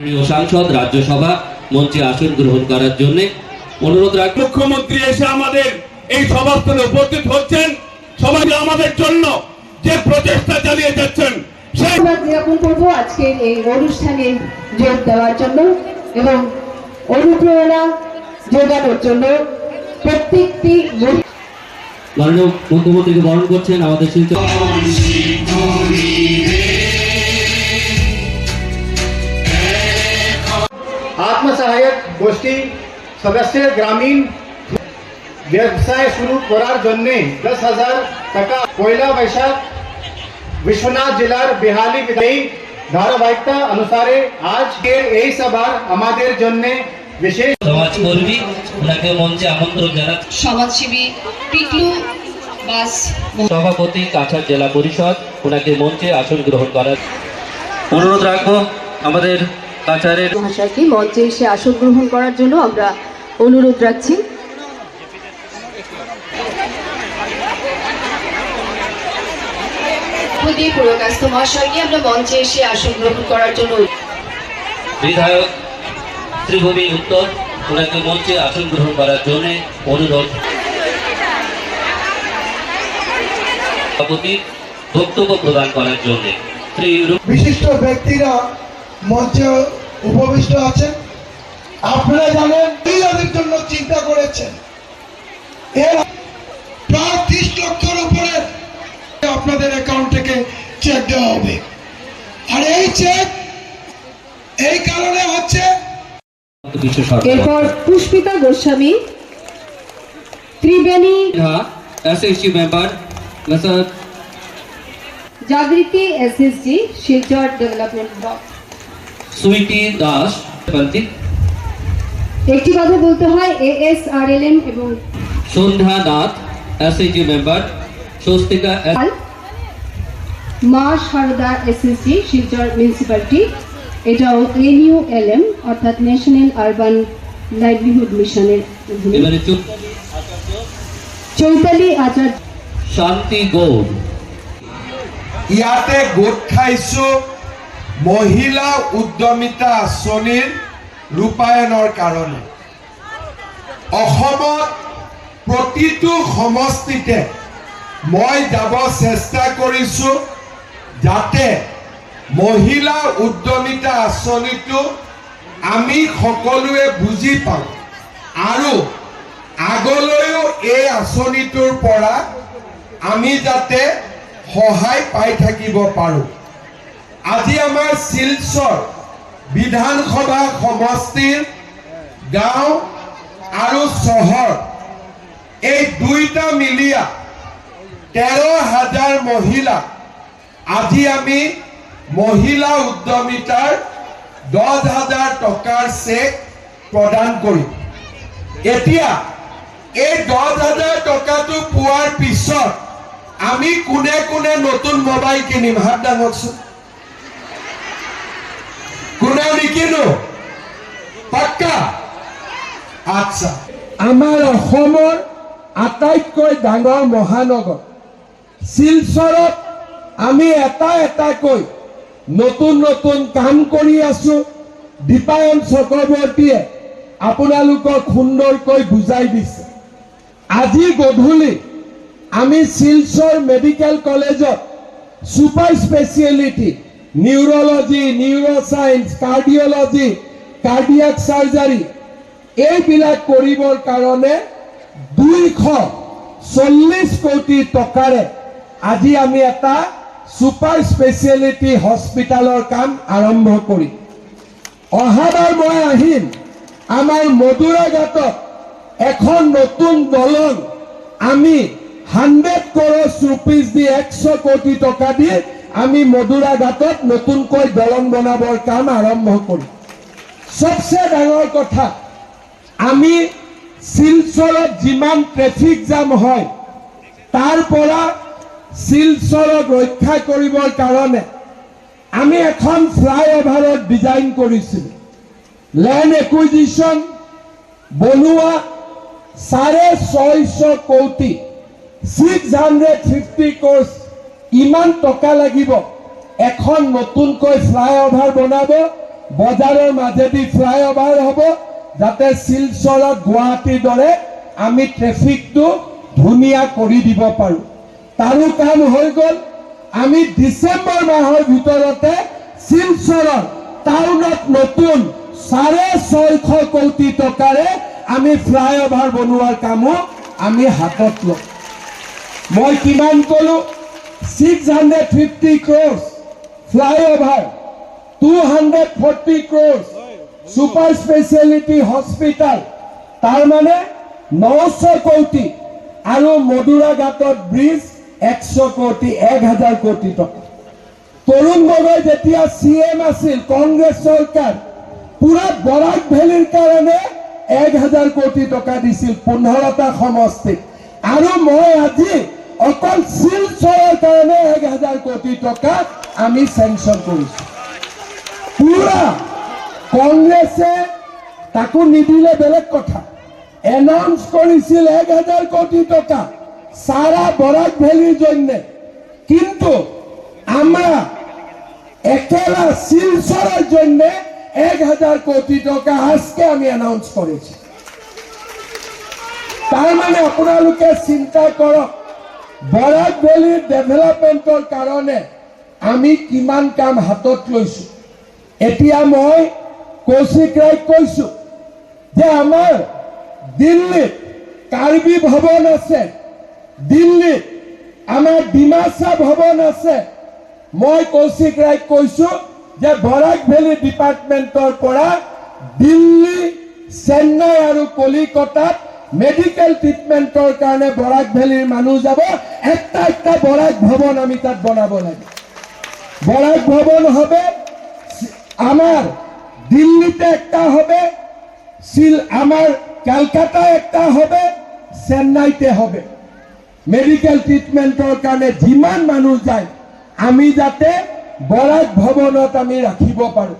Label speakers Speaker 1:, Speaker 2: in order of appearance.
Speaker 1: মাননীয় সাংসদ রাজ্যসভা মঞ্চে আসন গ্রহণ করার জন্য অনুরোধ রাখব
Speaker 2: মুখ্যমন্ত্রী এসে আমাদের এই সভাস্থলে উপস্থিত হচ্ছেন। সবাই আমাদের জন্য যে প্রচেষ্টা চালিয়ে যাচ্ছেন সেই
Speaker 3: আমরা জ্ঞাপন করব আজকের এই অনুষ্ঠানে যোগ দেওয়ার জন্য এবং অনুপ্রেরণা যোগানোর জন্য প্রত্যেকটি
Speaker 1: মাননীয় মুখ্যমন্ত্রীকে বরণ করছেন আমাদের শিলচর
Speaker 4: আত্মসহায়ক গোষ্ঠী সদস্য গ্রামীণ ব্যবসায় শুরু করার জন্য দশ হাজার টাকা পয়লা বৈশাখ বিশ্বনাথ জেলার বেহালি বিদায়ী ধারাবাহিকতা অনুসারে আজকের এই সভার আমাদের জন্য বিশেষ
Speaker 1: সমাজকর্মী ওনাকে মঞ্চে আমন্ত্রণ জানাচ্ছি।
Speaker 5: সমাজসেবী পিকলু বাস
Speaker 1: সভাপতি কাছাড় জেলা পরিষদ ওনাকে মঞ্চে আসন গ্রহণ করার অনুরোধ রাখব আমাদের কাছাড়ের
Speaker 3: মহাশয়কে মঞ্চে এসে আসন গ্রহণ করার জন্য আমরা অনুরোধ রাখছি।
Speaker 5: পুরকাস্ত মহাশয়কে আমরা মঞ্চে এসে আসন গ্রহণ করার জন্য
Speaker 1: বিধায়ক ত্রিভূমি উত্তর ওনাকে মঞ্চে আসন গ্রহণ করার জন্য অনুরোধ। বক্তব্য প্রদান করার জন্য। শ্রী
Speaker 6: বিশিষ্ট ব্যক্তিরা মঞ্চে উপবিষ্ট আছেন। আপনারা জানেন মহিলাদের জন্য চিন্তা করেছেন। এর প্রায় ত্রিশ লক্ষর উপরে আপনাদের অ্যাকাউন্ট থেকে চেক দেওয়া হবে। আর এই চেক এই কারণে হচ্ছে
Speaker 3: এরপর Pushpita Goswami Tribeni
Speaker 1: SSC member
Speaker 3: Jagriti SSG Silchar development block
Speaker 1: Sweety Das পন্থী
Speaker 3: একটি কথা বলতে হয় এএসআরএলএম এবং
Speaker 1: Sandhya Nath SSG member Swastika
Speaker 3: Maa Sarada SSG Silchar municipality এটাও এনইউএলএম অর্থাৎ ন্যাশনাল আরবান লাইভলিহুড মিশনের।
Speaker 1: এবারে
Speaker 3: চৈতালি আচার্য
Speaker 1: শান্তি গৌড়
Speaker 7: ইয়াতে গোট খাইছো মহিলা উদ্যমিতা আঁচনিৰ ৰূপায়ণৰ কাৰণে। অসমত প্ৰতিটো সমষ্টিতে মই যাব চেষ্টা কৰিছোঁ যাতে মহিলা উদ্যমিতা আঁচনিটো আমি সকলোৱে বুজি পাওঁ আৰু আগলৈও এই আঁচনিটোৰ পৰা আমি যাতে সহায় পাই থাকিব পাৰোঁ। আজি আমাৰ শিলচৰ বিধানসভা সমষ্টিৰ গাঁও আৰু চহৰ, এই দুইটা মিলিয়া তেৰ হাজাৰ মহিলা, আজি আমি মহিলা উদ্যমিতাৰ দহ হাজাৰ টকাৰ চেক প্ৰদান কৰিম। এতিয়া এই দহ হাজাৰ টকাটো পোৱাৰ পিছত আমি কোনে কোনে নতুন মোবাইল কিনিম, হাত দাঙকচোন নিকিনো পাক্কা আচ্ছা
Speaker 6: আমাৰ অসমৰ আটাইতকৈ ডাঙৰ মহানগৰ শিলচৰত আমি এটা এটাকৈ নতুন নতুন কাম কৰি আছো দীপায়ন চক্ৰৱৰ্তীয়ে আপোনালোকক সুন্দৰকৈ বুজাই দিছে আজি গধূলি আমি শিলচৰ মেডিকেল কলেজত super speciality neurology neuroscience cardiology cardiac surgery এইবিলাক কৰিবৰ কাৰণে দুইশ চল্লিছ কোটি টকাৰে আজি আমি এটা ছুপাৰ স্পেচিয়েলিটি হস্পিটেলৰ কাম আৰম্ভ কৰিম। অহাবাৰ মই আহিম, আমাৰ মধুৰাঘাটত এখন নতুন দলং আমি হাণ্ড্ৰেড কৰছ ৰুপিজ দি একশ কোটি টকা দি আমি মধুৰাঘাটত নতুনকৈ দলং বনাবৰ কাম আৰম্ভ কৰিম। চবচে ডাঙৰ কথা, আমি শিলচৰত যিমান ট্ৰেফিক জাম হয়, তাৰ পৰা শিলচৰক ৰক্ষা কৰিবৰ কাৰণে আমি এখন ফ্লাইঅভাৰত ডিজাইন কৰিছিলোঁ। লেণ্ড একুইজিশ্যন বনোৱা চাৰে ছয়শো কোটি ছিক্স হাণ্ড্ৰেড ফিফটি কোৰ্চ ইমান টকা লাগিব। এখন নতুনকৈ ফ্লাইঅভাৰ বনাব,
Speaker 7: বজাৰৰ মাজেদি ফ্লাইঅভাৰ হ'ব, যাতে শিলচৰত গুৱাহাটীৰ দৰে আমি ট্ৰেফিকটো ধুনীয়া কৰি দিব পাৰোঁ। তাৰো কাম হৈ গ'ল। আমি ডিচেম্বৰ মাহৰ ভিতৰতে শিলচৰৰ টাউনত নতুন চাৰে ছয়শো কোটি টকাৰে আমি ফ্লাইঅভাৰ বনোৱাৰ কামো আমি হাতত ল'ম। মই কিমান ক'লো? Six hundred fifty crores flyover two hundred forty crores super speciality hospital তাৰমানে নশ কোটি আৰু মধুৰা ঘাটত ব্ৰিজ একশ কোটি, এক হাজাৰ কোটি টকা। তৰুণ গগৈ যেতিয়া চি এম আছিল, কংগ্ৰেছ চৰকাৰ, পুৰা বৰাক ভেলীৰ কাৰণে এক হাজাৰ কোটি টকা দিছিল, পোন্ধৰটা সমষ্টিত। আৰু মই আজি অকল শিলচৰৰ কাৰণে এক হাজাৰ কোটি টকা আমি চেংচন কৰিছো। পুৰা কংগ্ৰেছে তাকো নিদিলে বেলেগ কথা। এনাউন্স কৰিছিল এক হাজাৰ কোটি টকা। সারা বরাক ভ্যালির জন্য। কিন্তু আমরা একেলা শিলচরের জন্য এক হাজার কোটি টাকা আজকে আমি অ্যানাউন্স করেছি তার মানে আপোনালোকে চিন্তা কৰক বৰাক ভেলীৰ ডেভেলপমেণ্টৰ কাৰণে আমি কিমান কাম হাতত লৈছো। এতিয়া মই কৌশিক ৰায়ক কৈছো যে আমাৰ দিল্লীত কাৰ্বি ভৱন আছে, দিল্লীত আমাৰ ডিমাচা ভৱন আছে। মই কৌশিক ৰায়ক কৈছো যে বৰাক ভেলী ডিপাৰ্টমেণ্টৰ পৰা দিল্লী, চেন্নাই আৰু কলিকতাত মেডিকেল ট্ৰিটমেণ্টৰ কাৰণে বৰাক ভেলীৰ মানুহ যাব, একটা একটা বৰাক ভৱন আমি তাত বনাব লাগে। বরাক ভবন হবে আমার দিল্লিতে একটা হবে সিল আমার ক্যালকাটায় একটা হবে, চেন্নাইতে হবে। মেডিকেল ট্ৰিটমেণ্টৰ কাৰণে যিমান মানুহ যায়, আমি যাতে বৰাক ভৱনত আমি ৰাখিব পাৰোঁ।